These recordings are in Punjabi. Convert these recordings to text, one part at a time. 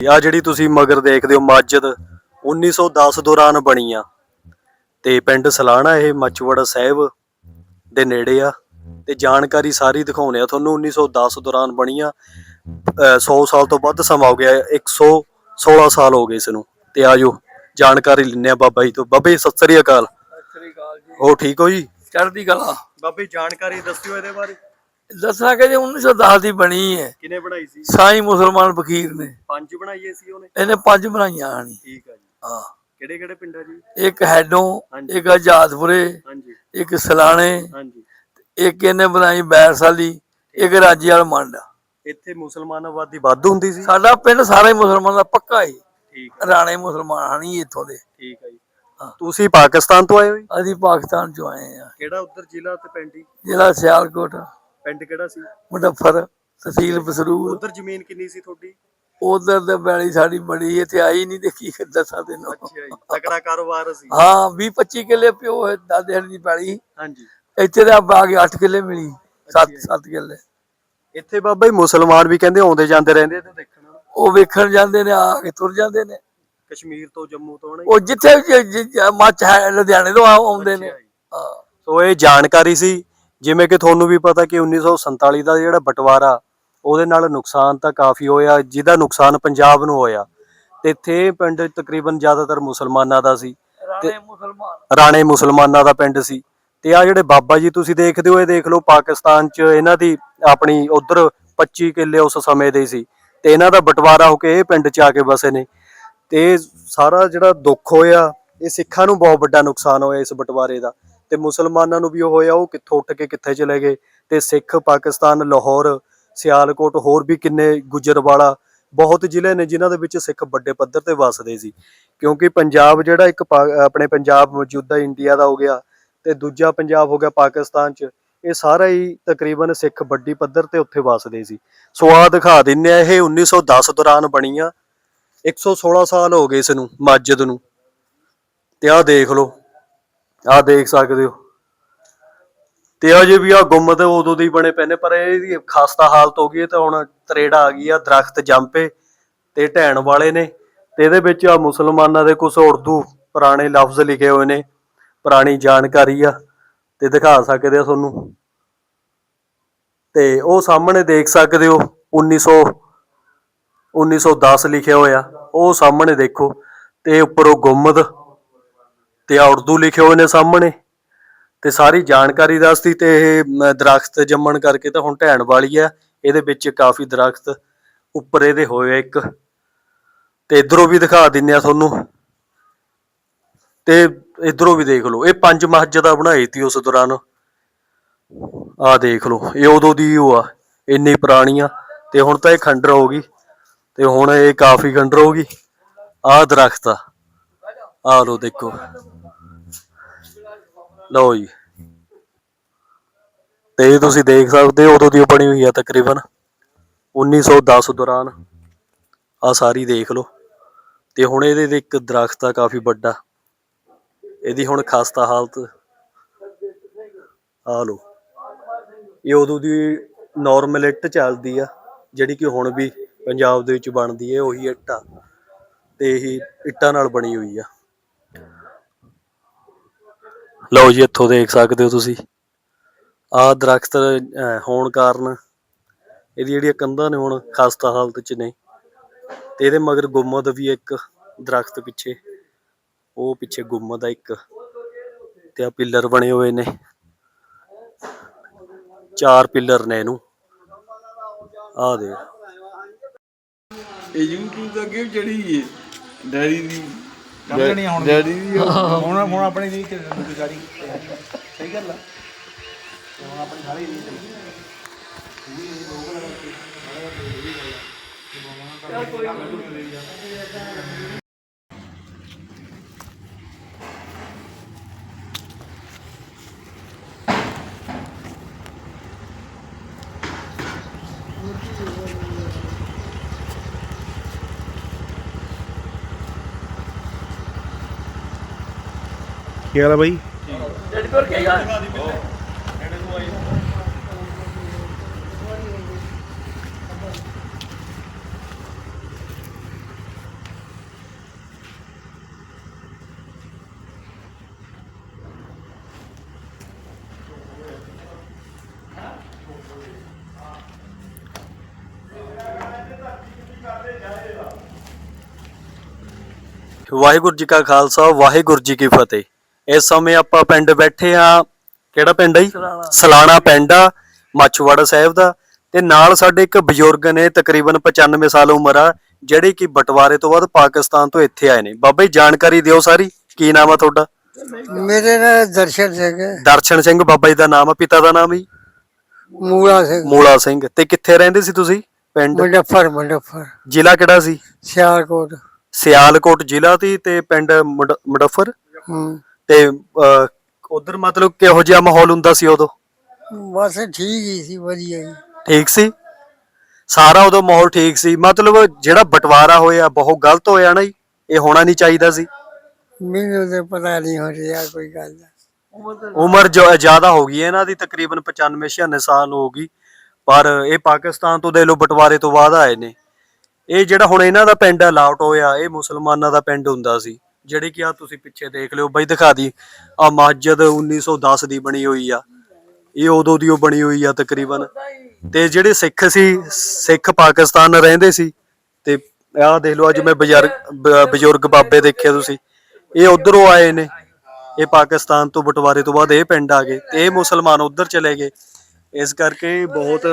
ਆ ਜਿਹੜੀ ਤੁਸੀਂ ਮਗਰ ਦੇਖਦੇ ਹੋ ਮਸਜਿਦ 1910 ਦੌਰਾਨ ਬਣੀ ਆ। ਤੇ ਪਿੰਡ ਸਲਾਣਾ ਇਹ ਮੱਚਵੜਾ ਸਾਹਿਬ ਦੇ ਨੇੜੇ ਆ। ਤੇ ਜਾਣਕਾਰੀ ਸਾਰੀ ਦਿਖਾਉਣੇ ਆ। ਤੁਹਾਨੂੰ 1910 ਦੌਰਾਨ ਬਣੀ ਆ। 100 ਸਾਲ ਤੋਂ ਵੱਧ ਸਮਾਂ ਹੋ ਗਿਆ। 116 ਸਾਲ ਹੋ ਗਏ ਇਸ ਨੂੰ। ਤੇ ਆਜੋ ਜਾਣਕਾਰੀ ਲੈਣੇ ਆ ਬਾਬਾ ਜੀ ਤੋਂ। ਬਾਬੇ ਸਤਿ ਸ੍ਰੀ ਅਕਾਲ। ਸ੍ਰੀ ਅਕਾਲ ਜੀ। ਹੋ ਠੀਕ ਹੋ ਜੀ? ਚੜ੍ਹਦੀ ਕਲਾ। ਬਾਬੇ ਜਾਣਕਾਰੀ ਦੱਸਿਓ ਇਹਦੇ ਬਾਰੇ। ਦੱਸਣਾ ਕਿ ਜੀ 1910 ਦੀ ਬਣੀ ਹੈ। ਕਿਨੇ ਬਣਾਈ ਸੀ? ਸਾਈ ਮੁਸਲਮਾਨ ਫਕੀਰ ਨੇ। ਪੰਜ ਬਣਾਈਏ ਸੀ ਉਹਨੇ? ਇਹਨੇ ਪੰਜ ਬਣਾਈਆਂ ਹਨ ਠੀਕ ਆ ਜੀ। ਹਾਂ। ਕਿਹੜੇ ਕਿਹੜੇ ਪਿੰਡਾਂ ਜੀ? ਇੱਕ ਹੈਡੋਂ। ਇੱਕ ਆਜ਼ਾਦਪੁਰੇ ਹਾਂਜੀ। ਇੱਕ ਸਲਾਣੇ ਹਾਂਜੀ। ਇੱਕ ਇਹਨੇ ਬਣਾਈ ਬੈਰਸਾਲੀ ਇੱਕ ਰਾਜੀਵਾਲ ਮੰਡ। ਇੱਥੇ ਮੁਸਲਮਾਨ ਆਬਾਦੀ ਵੱਧ ਹੁੰਦੀ ਸੀ? ਸਾਡਾ ਪਿੰਡ ਸਾਰਾ ਮੁਸਲਮਾਨ ਦਾ ਪੱਕਾ ਹੀ ਠੀਕ ਰਾਣੇ ਮੁਸਲਮਾਨ ਹਨ ਹੀ ਇੱਥੋਂ ਦੇ। ਠੀਕ ਹੈ ਜੀ। ਤੁਸੀਂ ਪਾਕਿਸਤਾਨ ਤੋਂ ਆਏ ਹੋ ਅਸੀਂ ਪਾਕਿਸਤਾਨ ਚੋਂ ਆਏ ਆ ਕਿਹੜਾ ਉੱਧਰ ਜ਼ਿਲ੍ਹਾ ਤੇ ਪਿੰਡ ਜੀ? ਜ਼ਿਲ੍ਹਾ ਸਿਆਲਕੋਟ। ਪਿੰਡ ਕਿਹੜਾ ਸੀ? ਮੁਜ਼ੱਫਰ ਤਹਿਸੀਲ ਬਸਰੂਰ। ਉੱਧਰ ਜ਼ਮੀਨ ਕਿੰਨੀ ਸੀ ਤੁਹਾਡੀ? ਉਧਰ ਤੇ ਬੈਲੀ ਸਾਡੀ ਬੜੀ ਇੱਥੇ ਆਈ ਨਹੀਂ ਦੇਖੀ ਦੱਸਾਂ ਤੈਨੂੰ। ਅੱਛਾ ਜੀ ਤਕੜਾ ਕਾਰੋਬਾਰ ਸੀ। ਹਾਂ 20 25 ਕਿੱਲੇ ਪਿਓ ਹੈ ਦਾਦੇ ਹਰ ਦੀ ਪੈਲੀ ਹਾਂਜੀ। ਇੱਥੇ ਤਾਂ ਆ ਕੇ 8 ਕਿੱਲੇ ਮਿਲੀ 7 7 ਕਿੱਲੇ। ਇੱਥੇ ਬਾਬਾ ਜੀ ਮੁਸਲਮਾਨ ਵੀ ਕਹਿੰਦੇ ਆਉਂਦੇ ਜਾਂਦੇ ਰਹਿੰਦੇ ਤੇ ਦੇਖਣ। ਉਹ ਵੇਖਣ ਜਾਂਦੇ ਨੇ ਆ ਕੇ ਤੁਰ ਜਾਂਦੇ ਨੇ। ਕਸ਼ਮੀਰ ਤੋਂ ਜੰਮੂ ਤੋਂ ਉਹ ਜਿੱਥੇ ਮੱਚ ਹੈ ਲੁਧਿਆਣੇ ਤੋਂ ਆਉਂਦੇ ਨੇ। ਹਾਂ। ਸੋ ਇਹ ਜਾਣਕਾਰੀ ਸੀ ਜਿਵੇਂ ਕਿ ਤੁਹਾਨੂੰ ਵੀ ਪਤਾ ਕਿ 1947 ਦਾ ਜਿਹੜਾ ਬਟਵਾਰਾ ਉਹਦੇ ਨਾਲ ਨੁਕਸਾਨ ਤਾਂ ਕਾਫੀ ਹੋਇਆ ਜਿਹਦਾ ਨੁਕਸਾਨ ਪੰਜਾਬ ਨੂੰ ਹੋਇਆ। ਤੇ ਇੱਥੇ ਪਿੰਡ ਤਕਰੀਬਨ ਜ਼ਿਆਦਾਤਰ ਮੁਸਲਮਾਨਾਂ ਦਾ ਸੀ। ਰਾਣੇ ਮੁਸਲਮਾਨ। ਰਾਣੇ ਮੁਸਲਮਾਨਾਂ ਦਾ ਪਿੰਡ ਸੀ। ਤੇ ਆ ਜਿਹੜੇ ਬਾਬਾ ਜੀ ਤੁਸੀਂ ਦੇਖਦੇ ਹੋ ਇਹ ਦੇਖ ਲਓ ਪਾਕਿਸਤਾਨ 'ਚ ਇਹਨਾਂ ਦੀ ਆਪਣੀ ਉਧਰ 25 ਕਿੱਲੇ ਉਸ ਸਮੇਂ ਦੇ ਸੀ। ਤੇ ਇਹਨਾਂ ਦਾ ਬਟਵਾਰਾ ਹੋ ਕੇ ਇਹ ਪਿੰਡ 'ਚ ਆ ਕੇ ਵਸੇ ਨੇ। ਤੇ ਸਾਰਾ ਜਿਹੜਾ ਦੁੱਖ ਹੋਇਆ ਇਹ ਸਿੱਖਾਂ ਨੂੰ ਬਹੁਤ ਵੱਡਾ ਨੁਕਸਾਨ ਹੋਇਆ ਇਸ ਬਟਵਾਰੇ ਦਾ। ਤੇ ਮੁਸਲਮਾਨਾਂ ਨੂੰ ਵੀ ਉਹ ਹੋਇਆ, ਉਹ ਕਿੱਥੋਂ ਉੱਠ ਕੇ ਕਿੱਥੇ ਚਲੇ ਗਏ? ਤੇ ਸਿੱਖ, ਪਾਕਿਸਤਾਨ, ਲਾਹੌਰ, ਸਿਆਲਕੋਟ, ਹੋਰ ਵੀ ਕਿੰਨੇ ਗੁਜਰਵਾਲਾ ਬਹੁਤ ਜ਼ਿਲ੍ਹੇ ਨੇ ਜਿਨ੍ਹਾਂ ਦੇ ਵਿੱਚ ਸਿੱਖ ਵੱਡੇ ਪੱਧਰ ਤੇ ਵਸਦੇ ਸੀ। ਕਿਉਂਕਿ ਪੰਜਾਬ ਜਿਹੜਾ ਇੱਕ ਪਾ- ਆਪਣੇ ਪੰਜਾਬ ਮੌਜੂਦਾ ਇੰਡੀਆ ਦਾ ਹੋ ਗਿਆ ਤੇ ਦੂਜਾ ਪੰਜਾਬ ਹੋ ਗਿਆ ਪਾਕਿਸਤਾਨ 'ਚ, ਇਹ ਸਾਰਾ ਹੀ ਤਕਰੀਬਨ ਸਿੱਖ ਵੱਡੀ ਪੱਧਰ ਤੇ ਉੱਥੇ ਵਸਦੇ ਸੀ। ਸੋ ਆਹ ਦਿਖਾ ਦਿੰਨੇ ਆ, ਇਹ 1910 ਦੌਰਾਨ ਬਣੀ ਆ 116 ਸਾਲ ਹੋ ਗਏ ਇਸ ਨੂੰ ਮਸਜਿਦ ਨੂੰ। ਤੇ ਆਹ ਦੇਖ ਲਓ। ਆਹ ਦੇਖ ਸਕਦੇ ਹੋ। ਤੇ ਅਜੇ ਵੀ ਆ ਗੁੰਮਦ ਉਦੋਂ ਦੇ ਹੀ ਬਣੇ ਪਏ ਨੇ ਪਰ ਇਹਦੀ ਖਾਸਤਾ ਹਾਲਤ ਹੋ ਗਈ ਤੇ ਹੁਣ ਤਰੇੜਾ ਆ ਗਈ ਆ, ਦਰਖਤ ਜੰਪੇ ਤੇ ਢਹਿਣ ਵਾਲੇ ਨੇ। ਤੇ ਇਹਦੇ ਵਿੱਚ ਆ ਮੁਸਲਮਾਨਾਂ ਦੇ ਕੁਝ ਉਰਦੂ ਪੁਰਾਣੇ ਲਫ਼ਜ਼ ਲਿਖੇ ਹੋਏ ਨੇ, ਪੁਰਾਣੀ ਜਾਣਕਾਰੀ ਆ, ਤੇ ਦਿਖਾ ਸਕਦੇ ਆ ਤੁਹਾਨੂੰ। ਤੇ ਉਹ ਸਾਹਮਣੇ ਦੇਖ ਸਕਦੇ ਹੋ 1900 1910 ਲਿਖਿਆ ਹੋਇਆ ਉਹ ਸਾਹਮਣੇ ਦੇਖੋ, ਤੇ ਉੱਪਰੋਂ ਗੁੰਮਦ ਤੇ ਆ ਉਰਦੂ ਲਿਖੇ ਹੋਏ ਨੇ ਸਾਹਮਣੇ ਤੇ ਸਾਰੀ ਜਾਣਕਾਰੀ ਦੱਸਦੀ ਤੇ ਇਹ ਦਰਖਤ ਜੰਮਣ ਕਰਕੇ ਤਾਂ ਹੁਣ ਢਹਿਣ ਵਾਲੀ ਆ। ਇਹਦੇ ਵਿੱਚ ਕਾਫੀ ਦਰਖਤ ਉੱਪਰ ਇਹਦੇ ਹੋਏ ਇੱਕ। ਤੇ ਇਧਰੋਂ ਵੀ ਦਿਖਾ ਦਿੰਨੇ ਆ ਤੁਹਾਨੂੰ। ਤੇ ਇਧਰੋਂ ਵੀ ਦੇਖ ਲਓ, ਇਹ ਪੰਜ ਮਸਜਿਦਾਂ ਬਣਾਈ ਤੀ ਉਸ ਦੌਰਾਨ। ਆ ਦੇਖ ਲਓ, ਇਹ ਉਦੋਂ ਦੀ ਉਹ ਆ, ਇੰਨੀ ਪੁਰਾਣੀ ਆ। ਤੇ ਹੁਣ ਤਾਂ ਇਹ ਖੰਡਰ ਹੋ ਗਈ, ਤੇ ਹੁਣ ਇਹ ਕਾਫੀ ਖੰਡਰ ਹੋ ਗਈ। ਆ ਦਰਖਤ ਆ। ਆਹ ਲੋ ਦੇਖੋ। ਲਓ ਜੀ। ਤੇ ਇਹ ਤੁਸੀਂ ਦੇਖ ਸਕਦੇ ਹੋ, ਉਦੋਂ ਦੀ ਬਣੀ ਹੋਈ ਆ ਤਕਰੀਬਨ। 1910 ਦੌਰਾਨ ਆ ਸਾਰੀ ਦੇਖ ਲਓ। ਤੇ ਹੁਣ ਇਹਦੇ ਤੇ ਇੱਕ ਦਰਖਤ ਆ, ਕਾਫੀ ਵੱਡਾ। ਇਹਦੀ ਹੁਣ ਖਸਤਾ ਹਾਲਤ ਆ ਲਓ। ਇਹ ਉਦੋਂ ਦੀ ਨਾਰਮਲ ਇੱਟ ਚੱਲਦੀ ਆ, ਜਿਹੜੀ ਕਿ ਹੁਣ ਵੀ ਪੰਜਾਬ ਦੇ ਵਿੱਚ ਬਣਦੀ ਹੈ ਉਹੀ ਇੱਟ ਆ। ਤੇ ਇਹ ਇੱਟਾਂ ਨਾਲ ਬਣੀ ਹੋਈ ਆ। ਲਓ ਜੀ, ਇੱਥੋਂ ਦੇਖ ਸਕਦੇ ਹੋ ਤੁਸੀਂ। ਆਹ ਦਰਖਤ ਹੋਣ ਕਾਰਨ ਇਹਦੀ ਜਿਹੜੀਆਂ ਕੰਧਾਂ ਨੇ ਹੁਣ ਖਸਤਾ ਹਾਲਤ 'ਚ ਨੇ। ਤੇ ਇਹਦੇ ਮਗਰ ਗੁੰਮਦ ਵੀ ਇੱਕ ਦਰਖਤ ਪਿੱਛੇ, ਉਹ ਪਿੱਛੇ ਗੁੰਮਦ ਆ ਇੱਕ। ਤੇ ਆ ਪਿੱਲਰ ਬਣੇ ਹੋਏ ਨੇ। ਚਾਰ ਪਿੱਲਰ ਨੇ ਇਹਨੂੰ। ਆਹ ਦੇ ਇਹ YouTube ਅੱਗੇ ਚੜੀ ਹੈ। ਡੈਡੀ ਦੀ ਚੱਲਣੀ ਹੁਣ ਡੈਡੀ ਦੀ ਹੁਣ ਹੁਣ ਆਪਣੀ ਰੀਚ ਚੱਲਣੀ ਸਾਰੀ ਸਹੀ ਗੱਲ ਆ। ਹੁਣ ਆਪਣੀ ਸਾਰੀ ਰੀਚ ਕੀ ਹਾਲ ਆ। ਬਾਈ ਵਾਲਾ ਬਾਈ? ਡੈਡ जी का खालसा वाहेगुरु जी की फतेह ਇਸ ਸਮੇਂ ਆਪਾਂ ਪਿੰਡ ਬੈਠੇ ਆ ਕਿਹੜਾ ਪਿੰਡ ਹੈ ਜੀ? ਸਲਾਣਾ। ਸਲਾਣਾ ਪਿੰਡ ਆ ਮੱਛਵਾੜਾ ਸਾਹਿਬ ਦਾ। ਤੇ ਨਾਲ ਸਾਡੇ ਇੱਕ ਬਜ਼ੁਰਗ ਨੇ ਤਕਰੀਬਨ 95 ਸਾਲ ਉਮਰ ਆ ਜਿਹੜੇ ਕਿ ਬਟਵਾਰੇ ਤੋਂ ਬਾਅਦ ਪਾਕਿਸਤਾਨ ਤੋਂ ਇੱਥੇ ਆਏ ਨੇ। ਬਾਬਾ ਜੀ ਜਾਣਕਾਰੀ ਦਿਓ ਸਾਰੀ। ਕੀ ਨਾਮ ਆ ਤੁਹਾਡਾ? ਮੇਰੇ ਨਾਲ ਦਰਸ਼ਨ ਸਿੰਘ ਦਰਸ਼ਨ ਸਿੰਘ ਬਾਬਾ ਜੀ ਦਾ ਨਾਮ ਆ। ਪਿਤਾ ਦਾ ਨਾਮ ਹੀ ਮੂਲਾ ਸਿੰਘ। ਮੂਲਾ ਸਿੰਘ। ਤੇ ਕਿੱਥੇ ਰਹਿੰਦੇ ਸੀ ਤੁਸੀਂ? ਪਿੰਡ? ਮੁੰਡਫਰ ਮੁੰਡਫਰ ਜ਼ਿਲ੍ਹਾ ਕਿਹੜਾ ਸੀ? ਸਿਆਲਕੋਟ। ਸਿਆਲਕੋਟ ਜ਼ਿਲ੍ਹਾ ਦੀ ਤੇ ਪਿੰਡ ਮੁਡ- ਮੁਡੱਫਰ ਹੂੰ। ਤੇ ਉਧਰ ਮਤਲਬ ਕਿਹੋ ਜਿਹਾ ਮਾਹੌਲ ਹੁੰਦਾ ਸੀ ਉਦੋਂ? ਬਸ ਠੀਕ ਹੀ ਸੀ ਵਧੀਆ ਹੀ ਠੀਕ ਸੀ? ਸਾਰਾ ਉਦੋਂ ਮਾਹੌਲ ਠੀਕ ਸੀ। ਮਤਲਬ ਜਿਹੜਾ ਬਟਵਾਰਾ ਹੋਇਆ ਬਹੁਤ ਗਲਤ ਹੋਇਆ ਨਾ ਜੀ। ਇਹ ਹੋਣਾ ਨਹੀਂ ਚਾਹੀਦਾ ਸੀ। ਮੈਨੂੰ ਤੇ ਪਤਾ ਨਹੀਂ ਹੋ ਰਿਹਾ ਕੋਈ ਗੱਲ ਉਮਰ ਜੋ ਜ਼ਿਆਦਾ ਹੋ ਗਈ ਹੈ ਇਹਨਾਂ ਦੀ ਤਕਰੀਬਨ 95 96 ਸਾਲ ਹੋ ਗਈ। ਪਰ ਇਹ ਪਾਕਿਸਤਾਨ ਤੋਂ ਦੇ ਲੋ ਬਟਵਾਰੇ ਤੋਂ ਬਾਅਦ ਆਏ ਨੇ। ਇਹ ਜਿਹੜਾ ਹੁਣ ਇਹਨਾਂ ਦਾ ਪਿੰਡ ਅਲਾਉਟ ਹੋਇਆ ਇਹ ਮੁਸਲਮਾਨਾਂ ਦਾ ਪਿੰਡ ਹੁੰਦਾ ਸੀ। ਜਿਹੜੇ ਕਿ ਆ ਤੁਸੀਂ ਪਿੱਛੇ ਦੇਖ ਲਿਓ ਬਈ ਦਿਖਾ ਦੀ, ਆ ਮਸਜਿਦ 1910 ਦੀ ਬਣੀ ਹੋਈ ਆ। ਇਹ ਉਦੋਂ ਦੀ ਉਹ ਬਣੀ ਹੋਈ ਆ ਤਕਰੀਬਨ। ਤੇ ਜਿਹੜੇ ਸਿੱਖ ਸੀ, ਸਿੱਖ ਪਾਕਿਸਤਾਨ ਰਹਿੰਦੇ ਸੀ, ਤੇ ਆਹ ਦੇਖ ਲਓ ਅੱਜ ਮੈਂ ਬਜ਼ੁਰਗ ਬਜ਼ੁਰਗ ਬਾਬੇ ਦੇਖੇ ਤੁਸੀਂ। ਇਹ ਉਧਰੋਂ ਆਏ ਨੇ। ਇਹ ਪਾਕਿਸਤਾਨ ਤੋਂ ਬਟਵਾਰੇ ਤੋਂ ਬਾਅਦ ਇਹ ਪਿੰਡ ਆ ਗਏ ਤੇ ਇਹ ਮੁਸਲਮਾਨ ਉਧਰ ਚਲੇ ਗਏ। ਇਸ ਕਰਕੇ ਬਹੁਤ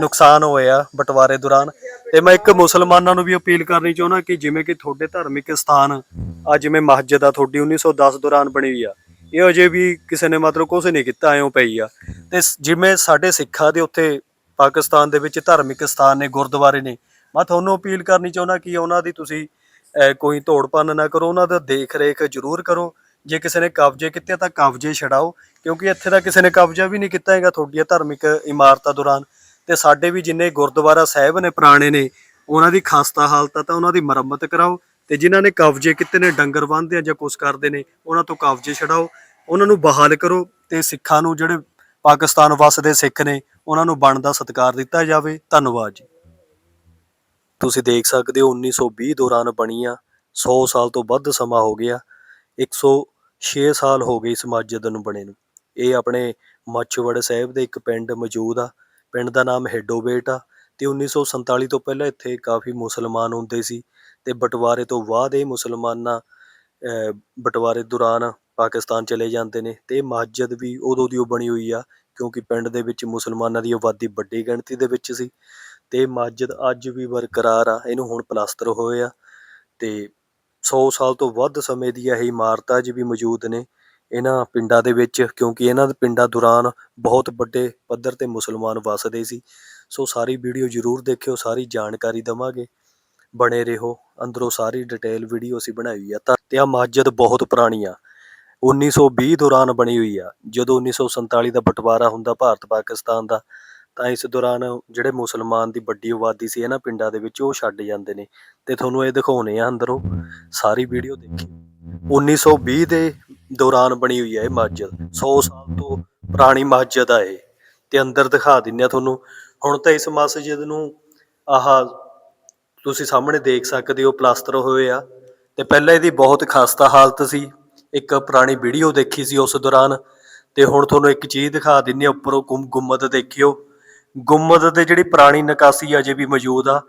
ਨੁਕਸਾਨ ਹੋਇਆ ਬਟਵਾਰੇ ਦੌਰਾਨ। ਤੇ ਮੈਂ ਇੱਕ ਮੁਸਲਮਾਨਾਂ ਨੂੰ ਵੀ ਅਪੀਲ ਕਰਨੀ ਚਾਹੁੰਦਾ ਕਿ ਜਿਵੇਂ ਕਿ ਤੁਹਾਡੇ ਧਾਰਮਿਕ ਸਥਾਨ ਆ ਜਿਵੇਂ ਮਸਜਿਦ ਆ ਤੁਹਾਡੀ 1910 ਦੌਰਾਨ ਬਣੀ ਹੋਈ ਆ। ਇਹ ਅਜੇ ਵੀ ਕਿਸੇ ਨੇ ਮਤਲਬ ਕੁਝ ਨਹੀਂ ਕੀਤਾ ਐਂ ਪਈ ਆ। ਤੇ ਜਿਵੇਂ ਸਾਡੇ ਸਿੱਖਾਂ ਦੇ ਉੱਥੇ ਪਾਕਿਸਤਾਨ ਦੇ ਵਿੱਚ ਧਾਰਮਿਕ ਸਥਾਨ ਨੇ ਗੁਰਦੁਆਰੇ ਨੇ ਮੈਂ ਤੁਹਾਨੂੰ ਅਪੀਲ ਕਰਨੀ ਚਾਹੁੰਦਾ ਕਿ ਉਹਨਾਂ ਦੀ ਤੁਸੀਂ ਅਹ, ਕੋਈ ਤੋੜਪੰਨ ਨਾ ਕਰੋ ਉਹਨਾਂ ਦਾ ਦੇਖ ਰੇਖ ਜ਼ਰੂਰ ਕਰੋ। ਜੇ ਕਿਸੇ ਨੇ ਕਬਜ਼ੇ ਕੀਤੇ ਤਾਂ ਕਬਜ਼ੇ ਛਡਾਓ ਕਿਉਂਕਿ ਇੱਥੇ ਤਾਂ ਕਿਸੇ ਨੇ ਕਬਜ਼ਾ ਵੀ ਨਹੀਂ ਕੀਤਾ ਹੈਗਾ ਤੁਹਾਡੀਆਂ ਧਾਰਮਿਕ ਇਮਾਰਤਾਂ ਦੌਰਾਨ। ਤੇ ਸਾਡੇ ਵੀ ਜਿੰਨੇ ਗੁਰਦੁਆਰਾ ਸਾਹਿਬ ਨੇ ਪੁਰਾਣੇ ਨੇ, ਉਹਨਾਂ ਦੀ ਖਸਤਾ ਹਾਲਤ ਆ ਤਾਂ ਉਹਨਾਂ ਦੀ ਮੁਰੰਮਤ ਕਰਾਓ ਤੇ ਜਿਨ੍ਹਾਂ ਨੇ ਕਬਜ਼ੇ ਕੀਤੇ ਨੇ, ਡੰਗਰ ਬੰਨ੍ਹਦੇ ਆ ਜਾਂ ਕੁਛ ਕਰਦੇ ਨੇ, ਉਹਨਾਂ ਤੋਂ ਕਬਜ਼ੇ ਛਡਾਓ। ਉਹਨਾਂ ਨੂੰ ਬਹਾਲ ਕਰੋ ਤੇ ਸਿੱਖਾਂ ਨੂੰ ਜਿਹੜੇ ਪਾਕਿਸਤਾਨ ਵਸਦੇ ਸਿੱਖ ਨੇ, ਉਹਨਾਂ ਨੂੰ ਬਣਦਾ ਸਤਿਕਾਰ ਦਿੱਤਾ ਜਾਵੇ। ਧੰਨਵਾਦ ਜੀ। ਤੁਸੀਂ ਦੇਖ ਸਕਦੇ ਹੋ 1920 ਦੌਰਾਨ ਬਣੀ ਆ 100 ਸਾਲ ਤੋਂ ਵੱਧ ਸਮਾਂ ਹੋ ਗਿਆ। 106 ਸਾਲ ਹੋ ਗਏ ਇਸ ਮਸਜਿਦ ਨੂੰ ਬਣੇ ਨੂੰ। ਇਹ ਆਪਣੇ ਮੱਛਵੜ ਸਾਹਿਬ ਦੇ ਇੱਕ ਪਿੰਡ ਮੌਜੂਦ ਆ। ਪਿੰਡ ਦਾ ਨਾਮ ਹੈਡੋਬੇਟ ਆ ਅਤੇ ਉੱਨੀ ਸੌ ਸੰਤਾਲੀ ਤੋਂ ਪਹਿਲਾਂ ਇੱਥੇ ਕਾਫੀ ਮੁਸਲਮਾਨ ਹੁੰਦੇ ਸੀ ਅਤੇ ਬਟਵਾਰੇ ਤੋਂ ਬਾਅਦ ਇਹ ਮੁਸਲਮਾਨਾਂ ਬਟਵਾਰੇ ਦੌਰਾਨ ਪਾਕਿਸਤਾਨ ਚਲੇ ਜਾਂਦੇ ਨੇ ਅਤੇ ਇਹ ਮਸਜਿਦ ਵੀ ਉਦੋਂ ਦੀ ਉਹ ਬਣੀ ਹੋਈ ਆ ਕਿਉਂਕਿ ਪਿੰਡ ਦੇ ਵਿੱਚ ਮੁਸਲਮਾਨਾਂ ਦੀ ਆਬਾਦੀ ਵੱਡੀ ਗਿਣਤੀ ਦੇ ਵਿੱਚ ਸੀ ਅਤੇ ਇਹ ਮਸਜਿਦ ਅੱਜ ਵੀ ਬਰਕਰਾਰ ਆ, ਇਹਨੂੰ ਹੁਣ ਪਲਾਸਟਰ ਹੋਏ ਆ ਅਤੇ ਸੌ ਸਾਲ ਤੋਂ ਵੱਧ ਸਮੇਂ ਦੀ ਇਹ ਇਮਾਰਤਾਂ ਅੱਜ ਵੀ ਮੌਜੂਦ ਨੇ ਇਹਨਾਂ ਪਿੰਡਾਂ ਦੇ ਵਿੱਚ, ਕਿਉਂਕਿ ਇਹਨਾਂ ਦੇ ਪਿੰਡਾਂ ਦੌਰਾਨ ਬਹੁਤ ਵੱਡੇ ਪੱਧਰ ਤੇ ਮੁਸਲਮਾਨ ਵੱਸਦੇ ਸੀ। ਸੋ ਸਾਰੀ ਵੀਡੀਓ ਜ਼ਰੂਰ ਦੇਖਿਓ, ਸਾਰੀ ਜਾਣਕਾਰੀ ਦਵਾਂਗੇ। ਬਣੇ ਰਹੋ, ਅੰਦਰੋਂ ਸਾਰੀ ਡਿਟੇਲ ਵੀਡੀਓ ਅਸੀਂ ਬਣਾਈ ਆ। ਤਾਂ ਤੇ ਆ ਮਸਜਿਦ ਬਹੁਤ ਪੁਰਾਣੀ ਆ। 1920 ਦੌਰਾਨ ਬਣੀ ਹੋਈ ਆ। ਜਦੋਂ 1947 ਦਾ ਬਟਵਾਰਾ ਹੁੰਦਾ ਭਾਰਤ ਪਾਕਿਸਤਾਨ ਦਾ, ਤਾਂ ਇਸ ਦੌਰਾਨ ਜਿਹੜੇ ਮੁਸਲਮਾਨ ਦੀ ਵੱਡੀ ਆਬਾਦੀ ਸੀ ਇਹਨਾਂ ਪਿੰਡਾਂ ਦੇ ਵਿੱਚ, ਉਹ ਛੱਡ ਜਾਂਦੇ ਨੇ। ਤੇ ਤੁਹਾਨੂੰ ਇਹ ਦਿਖਾਉਣੇ ਆ ਅੰਦਰੋਂ। ਸਾਰੀ ਵੀਡੀਓ ਦੇਖੀ। 1920 ਦੇ ਦੌਰਾਨ ਬਣੀ ਹੋਈ ਹੈ ਇਹ ਮਸਜਿਦ। 100 ਸਾਲ ਤੋਂ ਪੁਰਾਣੀ ਮਸਜਿਦ ਆ ਇਹ। ਤੇ ਅੰਦਰ ਦਿਖਾ ਦਿੰਨੇ ਆ ਤੁਹਾਨੂੰ। ਹੁਣ ਤਾਂ ਇਸ ਮਸਜਿਦ ਨੂੰ ਆਹ ਤੁਸੀਂ ਸਾਹਮਣੇ ਦੇਖ ਸਕਦੇ ਹੋ, ਪਲਾਸਟਰ ਹੋਏ ਆ। ਤੇ ਪਹਿਲਾਂ ਇਹਦੀ ਬਹੁਤ ਖਸਤਾ ਹਾਲਤ ਸੀ। ਇੱਕ ਪੁਰਾਣੀ ਵੀਡੀਓ ਦੇਖੀ ਸੀ ਉਸ ਦੌਰਾਨ। ਤੇ ਹੁਣ ਤੁਹਾਨੂੰ ਇੱਕ ਚੀਜ਼ ਦਿਖਾ ਦਿੰਨੇ ਆ, ਉੱਪਰੋਂ ਗੁੰਮ ਗੁੰਮਦ ਦੇਖਿਓ। ਗੁੰਮਦ ਤੇ ਜਿਹੜੀ ਪੁਰਾਣੀ ਨਕਾਸੀ ਅਜੇ ਵੀ ਮੌਜੂਦ ਆ।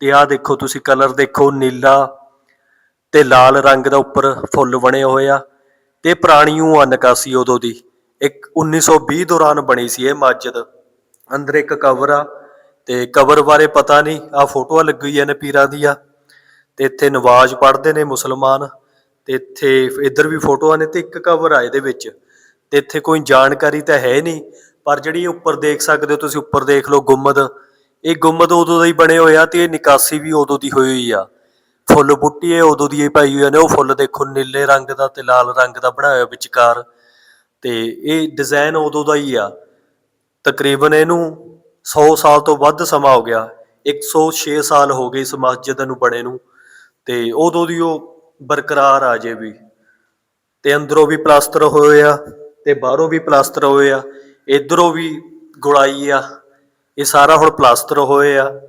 ਤੇ ਆਹ ਦੇਖੋ ਤੁਸੀਂ ਕਲਰ ਦੇਖੋ, ਨੀਲਾ ਤੇ ਲਾਲ ਰੰਗ ਦਾ ਉੱਪਰ ਫੁੱਲ ਬਣੇ ਹੋਏ ਆ। ਤੇ ਪੁਰਾਣੀ ਉਹ ਆ ਨਕਾਸੀ ਉਦੋਂ ਦੀ। ਇੱਕ 1920 ਦੌਰਾਨ ਬਣੀ ਸੀ ਇਹ ਮਸਜਿਦ ਅੰਦਰ ਇੱਕ ਕਬਰ ਆ ਤੇ ਕਬਰ ਬਾਰੇ ਪਤਾ ਨਹੀਂ ਆ ਫੋਟੋਆਂ ਲੱਗੀ ਹੋਈਆਂ ਨੇ ਪੀਰਾਂ ਦੀਆਂ। ਤੇ ਇੱਥੇ ਨਵਾਜ਼ ਪੜ੍ਹਦੇ ਨੇ ਮੁਸਲਮਾਨ। ਤੇ ਇੱਥੇ ਇੱਧਰ ਵੀ ਫੋਟੋਆਂ ਨੇ ਤੇ ਇੱਕ ਕਬਰ ਆ ਇਹਦੇ ਵਿੱਚ। ਤੇ ਇੱਥੇ ਕੋਈ ਜਾਣਕਾਰੀ ਤਾਂ ਹੈ ਨਹੀਂ, ਪਰ ਜਿਹੜੀ ਉੱਪਰ ਦੇਖ ਸਕਦੇ ਹੋ ਤੁਸੀਂ, ਉੱਪਰ ਦੇਖ ਲਓ ਗੁੰਮਦ। ਇਹ ਗੁੰਮਦ ਉਦੋਂ ਦਾ ਹੀ ਬਣੇ ਹੋਏ ਆ ਤੇ ਇਹ ਨਿਕਾਸੀ ਵੀ ਉਦੋਂ ਦੀ ਹੋਈ ਹੋਈ ਆ। ਫੁੱਲ ਬੁੱਟੀ ਇਹ ਉਦੋਂ ਦੀ ਹੀ ਪਾਈ ਹੋਈ ਨੇ, ਉਹ ਫੁੱਲ ਦੇਖੋ ਨੀਲੇ ਰੰਗ ਦਾ ਤੇ ਲਾਲ ਰੰਗ ਦਾ ਬਣਾਇਆ ਹੋਇਆ ਵਿਚਕਾਰ। ਤੇ ਇਹ ਡਿਜ਼ਾਈਨ ਉਦੋਂ ਦਾ ਹੀ ਆ। ਤਕਰੀਬਨ ਇਹਨੂੰ 100 ਸਾਲ ਤੋਂ ਵੱਧ ਸਮਾਂ ਹੋ ਗਿਆ। 106 ਸਾਲ ਹੋ ਗਏ ਇਸ ਮਸਜਿਦ ਨੂੰ ਬਣੇ ਨੂੰ। ਤੇ ਉਦੋਂ ਦੀ ਉਹ ਬਰਕਰਾਰ ਆ ਜੇ ਵੀ। ਤੇ ਅੰਦਰੋਂ ਵੀ ਪਲਾਸਟਰ ਹੋਏ ਆ, ਤੇ ਬਾਹਰੋਂ ਵੀ ਪਲਾਸਟਰ ਹੋਏ ਆ। ਇਧਰੋਂ ਵੀ ਗੁਲਾਈ ਆ। ਇਹ ਸਾਰਾ ਹੁਣ ਪਲਾਸਟਰ ਹੋਏ ਆ।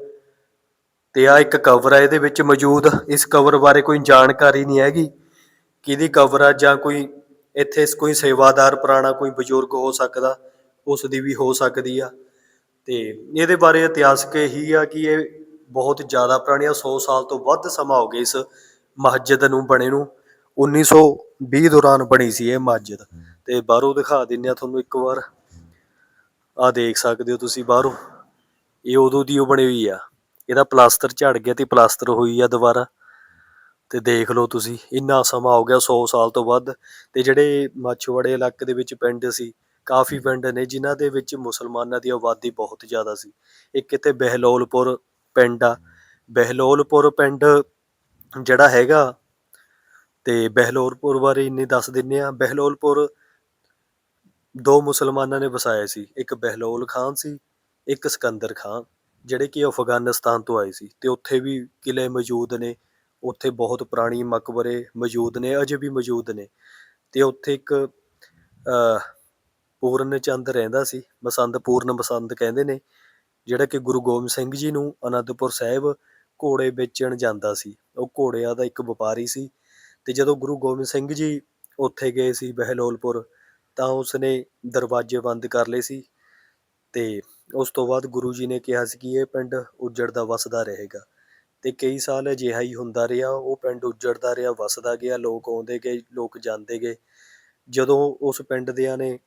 ਤੇ ਆ ਇੱਕ ਕਵਰ ਆ, ਇਹਦੇ ਵਿੱਚ ਮੌਜੂਦ ਇਸ ਕਵਰ ਬਾਰੇ ਕੋਈ ਜਾਣਕਾਰੀ ਨਹੀਂ ਹੈਗੀ। ਕਿਹਦੀ ਕਵਰ ਆ ਜਾਂ ਕੋਈ ਇੱਥੇ ਕੋਈ ਸੇਵਾਦਾਰ ਪੁਰਾਣਾ ਕੋਈ ਬਜ਼ੁਰਗ ਹੋ ਸਕਦਾ, ਉਸ ਦੀ ਵੀ ਹੋ ਸਕਦੀ ਆ। ਤੇ ਇਹਦੇ ਬਾਰੇ ਇਤਿਹਾਸਕ ਇਹੀ ਆ ਕਿ ਇਹ ਬਹੁਤ ਜ਼ਿਆਦਾ ਪੁਰਾਣੀ ਆ 100 ਸਾਲ ਤੋਂ ਵੱਧ ਸਮਾਂ ਹੋ ਗਿਆ ਇਸ ਮਸਜਿਦ ਨੂੰ ਬਣੇ ਨੂੰ। 1920 ਦੌਰਾਨ ਬਣੀ ਸੀ ਇਹ ਮਸਜਿਦ। ਤੇ ਬਾਹਰੋਂ ਦਿਖਾ ਦਿੰਨੇ ਆ ਤੁਹਾਨੂੰ ਇੱਕ ਵਾਰ। ਆ ਦੇਖ ਸਕਦੇ ਹੋ ਤੁਸੀਂ ਬਾਹਰੋਂ। ਇਹ ਉਦੋਂ ਦੀ ਉਹ ਬਣੀ ਹੋਈ ਆ। ਇਹਦਾ ਪਲਾਸਟਰ ਝੜ ਗਿਆ ਤੇ ਪਲਾਸਟਰ ਹੋਈ ਆ ਦੁਬਾਰਾ। ਤੇ ਦੇਖ ਲਓ ਤੁਸੀਂ, ਇੰਨਾ ਸਮਾਂ ਹੋ ਗਿਆ 100 ਸਾਲ ਤੋਂ ਵੱਧ ਤੇ ਜਿਹੜੇ ਮਾਛੀਵਾੜੇ ਇਲਾਕੇ ਦੇ ਵਿੱਚ ਪਿੰਡ ਸੀ, ਕਾਫੀ ਪਿੰਡ ਨੇ ਜਿਨ੍ਹਾਂ ਦੇ ਵਿੱਚ ਮੁਸਲਮਾਨਾਂ ਦੀ ਆਬਾਦੀ ਬਹੁਤ ਜ਼ਿਆਦਾ ਸੀ। ਇੱਕ ਇੱਥੇ ਬਹਿਲੋਲਪੁਰ ਪਿੰਡ ਆ। ਬਹਿਲੋਲਪੁਰ ਪਿੰਡ ਜਿਹੜਾ ਹੈਗਾ ਤੇ ਬਹਿਲੋਲਪੁਰ ਬਾਰੇ ਇੰਨੇ ਦੱਸ ਦਿੰਨੇ ਆ। ਬਹਿਲੋਲਪੁਰ ਦੋ ਮੁਸਲਮਾਨਾਂ ਨੇ ਵਸਾਇਆ ਸੀ, ਇੱਕ ਬਹਿਲੋਲ ਖਾਨ ਸੀ, ਇੱਕ ਸਿਕੰਦਰ ਖਾਨ। ਜਿਹੜੇ ਕਿ ਅਫਗਾਨਿਸਤਾਨ ਤੋਂ ਆਏ ਸੀ ਅਤੇ ਉੱਥੇ ਵੀ ਕਿਲ੍ਹੇ ਮੌਜੂਦ ਨੇ, ਉੱਥੇ ਬਹੁਤ ਪੁਰਾਣੀ ਮਕਬਰੇ ਮੌਜੂਦ ਨੇ, ਅਜੇ ਵੀ ਮੌਜੂਦ ਨੇ ਅਤੇ ਉੱਥੇ ਇੱਕ ਪੂਰਨ ਚੰਦ ਰਹਿੰਦਾ ਸੀ ਮਸੰਦ ਪੂਰਨ ਮਸੰਦ ਕਹਿੰਦੇ ਨੇ, ਜਿਹੜਾ ਕਿ ਗੁਰੂ ਗੋਬਿੰਦ ਸਿੰਘ ਜੀ ਨੂੰ ਅਨੰਦਪੁਰ ਸਾਹਿਬ ਘੋੜੇ ਵੇਚਣ ਜਾਂਦਾ ਸੀ, ਉਹ ਘੋੜਿਆਂ ਦਾ ਇੱਕ ਵਪਾਰੀ ਸੀ ਅਤੇ ਜਦੋਂ ਗੁਰੂ ਗੋਬਿੰਦ ਸਿੰਘ ਜੀ ਉੱਥੇ ਗਏ ਸੀ ਬਹਿਲੋਲਪੁਰ, ਤਾਂ ਉਸਨੇ ਦਰਵਾਜ਼ੇ ਬੰਦ ਕਰ ਲਏ ਸੀ ਤੇ ਉਸ ਤੋਂ ਬਾਅਦ ਗੁਰੂ ਜੀ ਨੇ ਕਿਹਾ ਸੀ ਕਿ ਇਹ ਪਿੰਡ ਉੱਜੜਦਾ ਵਸਦਾ ਰਹੇਗਾ ਤੇ ਕਈ ਸਾਲ ਅਜਿਹਾ ਹੀ ਹੁੰਦਾ ਰਿਹਾ, ਉਹ ਪਿੰਡ ਉੱਜੜਦਾ ਰਿਹਾ, ਵਸਦਾ ਗਿਆ, ਲੋਕ ਆਉਂਦੇ ਗਏ, ਲੋਕ ਜਾਂਦੇ ਗਏ। ਜਦੋਂ ਉਸ ਪਿੰਡ ਦਿਆਂ ਨੇ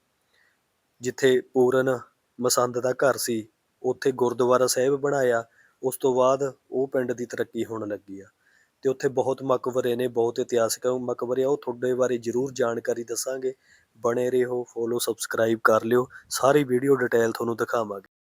ਜਿੱਥੇ ਪੂਰਨ ਮਸੰਦ ਦਾ ਘਰ ਸੀ, ਉੱਥੇ ਗੁਰਦੁਆਰਾ ਸਾਹਿਬ ਬਣਾਇਆ, ਉਸ ਤੋਂ ਬਾਅਦ ਉਹ ਪਿੰਡ ਦੀ ਤਰੱਕੀ ਹੋਣ ਲੱਗੀ ਆ। ਅਤੇ ਉੱਥੇ ਬਹੁਤ ਮਕਬਰੇ ਨੇ, ਬਹੁਤ ਇਤਿਹਾਸਿਕ ਮਕਬਰੇ ਆ, ਉਹ ਤੁਹਾਡੇ ਬਾਰੇ ਜ਼ਰੂਰ ਜਾਣਕਾਰੀ ਦੱਸਾਂਗੇ। ਬਣੇ ਰਹੋ ਫੋਲੋ ਸਬਸਕ੍ਰਾਈਬ ਕਰ ਲਿਓ। ਸਾਰੀ ਵੀਡੀਓ ਡਿਟੇਲ ਤੁਹਾਨੂੰ ਦਿਖਾਵਾਂਗੇ।